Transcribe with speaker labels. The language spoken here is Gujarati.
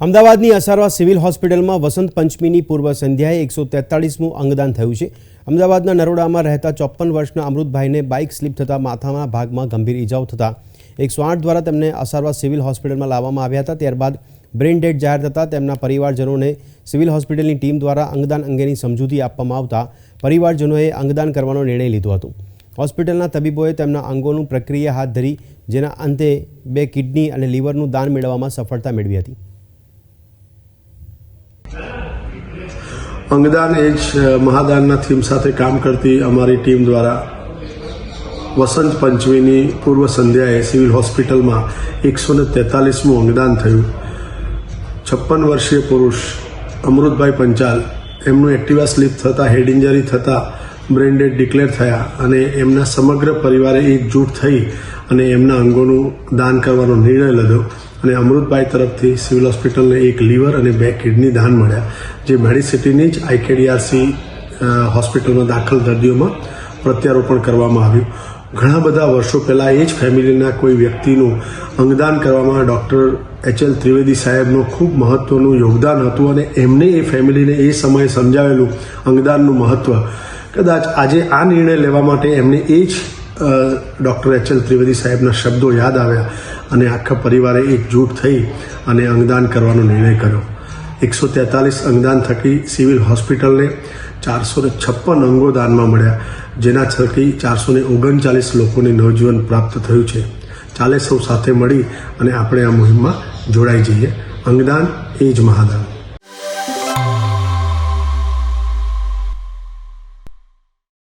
Speaker 1: અમદાવાદની અસારવા સિવિલ હોસ્પિટલમાં વસંત પંચમીની પૂર્વ સંધ્યાએ એકસો તેતાળીસમું અંગદાન થયું છે. અમદાવાદના નરોડામાં રહેતા ચોપ્પન વર્ષના અમૃતભાઈને બાઇક સ્લીપ થતાં માથાના ભાગમાં ગંભીર ઇજાઓ થતાં એકસો આઠ દ્વારા તેમને અસારવા સિવિલ હોસ્પિટલમાં લાવવામાં આવ્યા હતા. ત્યારબાદ બ્રેઇન ડેડ જાહેર થતાં તેમના પરિવારજનોને સિવિલ હોસ્પિટલની ટીમ દ્વારા અંગદાન અંગેની સમજૂતી આપવામાં આવતા પરિવારજનોએ અંગદાન કરવાનો નિર્ણય લીધો હતો. હોસ્પિટલના તબીબોએ તેમના અંગોનું પ્રક્રિયા હાથ ધરી, જેના અંતે બે કિડની અને લીવરનું દાન મેળવવામાં સફળતા મેળવી હતી.
Speaker 2: અંગદાન એ જ મહાદાનના થીમ સાથે કામ કરતી અમારી ટીમ દ્વારા વસંત પંચમીની પૂર્વ સંધ્યાએ સિવિલ હોસ્પિટલમાં એકસો ને તેતાલીસમું અંગદાન થયું. છપ્પન વર્ષીય પુરુષ અમૃતભાઈ પંચાલ, એમનું એક્ટિવા સ્લીપ થતાં, હેડ ઇન્જરી થતાં બ્રેન ડેડ ડિક્લેર થયા અને એમના સમગ્ર પરિવારે એકજૂટ થઈ અને એમના અંગોનું દાન કરવાનો નિર્ણય લીધો અને અમૃતભાઈ તરફથી સિવિલ હોસ્પિટલને એક લીવર અને બે કિડની દાન મળ્યા, જે મેડિસિટીની જ આઈકેડીઆરસી હોસ્પિટલમાં દાખલ દર્દીઓમાં પ્રત્યારોપણ કરવામાં આવ્યું. ઘણા બધા વર્ષો પહેલાં એ જ ફેમિલીના કોઈ વ્યક્તિનું અંગદાન કરવામાં ડૉક્ટર એચ એલ ત્રિવેદી સાહેબનું ખૂબ મહત્ત્વનું યોગદાન હતું અને એમને એ ફેમિલીને એ સમયે સમજાવેલું અંગદાનનું મહત્ત્વ કદાચ આજે આ નિર્ણય લેવા માટે એમને એ જ ડૉક્ટર એચ એલ ત્રિવેદી સાહેબના શબ્દો યાદ આવ્યા અને આખા પરિવારે એકજૂટ થઈ અને અંગદાન કરવાનો નિર્ણય કર્યો. એકસો તેતાલીસ અંગદાન થકી સિવિલ હોસ્પિટલને ચારસો ને છપ્પન અંગો દાનમાં મળ્યા, જેના થકી ચારસો ને ઓગણચાલીસ લોકોને નવજીવન પ્રાપ્ત થયું છે. ચાલે સૌ સાથે મળી અને આપણે આ મુહિમમાં જોડાઈ જઈએ. અંગદાન એ જ મહાદાન.